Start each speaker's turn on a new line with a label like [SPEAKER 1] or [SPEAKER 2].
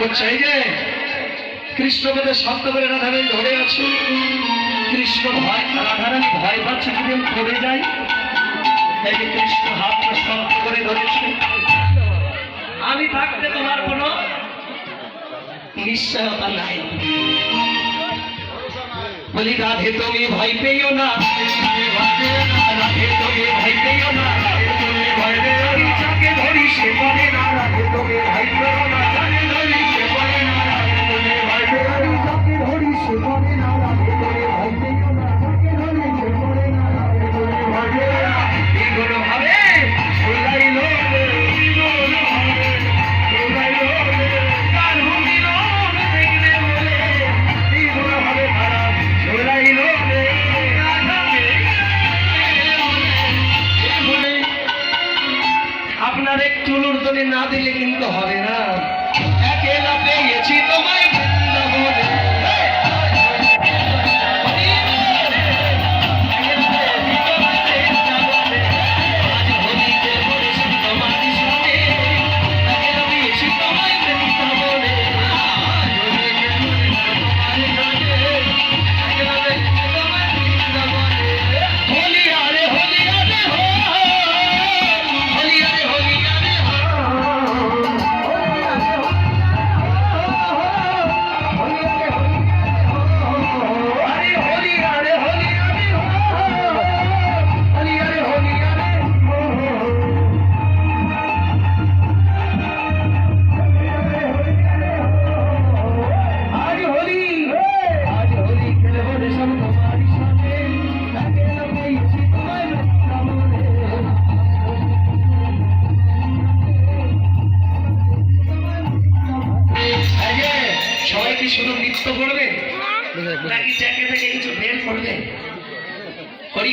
[SPEAKER 1] করছে এই যে কৃষ্ণপদে শব্দ করে রাধারানী ধরে আছি। কৃষ্ণ ভয় রাধারানী ভয় পাচ্ছে যদি পড়ে যাই এই কৃষ্ণ হাতটা শব্দ করে ধরেছে। আমি থাকতে তোমার কোনো নিশ্চয়তা নাই। বলি, রাধে তুমি ভয় পেও না। রাধে তুমি ভয় পেও না। আমি যাকে ধরি সে পারে না। রাধে তুমি ভয় পেও না। না দিলে কিন্তু হবে না। একে না পেয়েছি তোমায়। শুধু নৃত্য করবে? হ্যাঁ। নাকি জ্যাকে থেকে কিছু বের করবে? হরি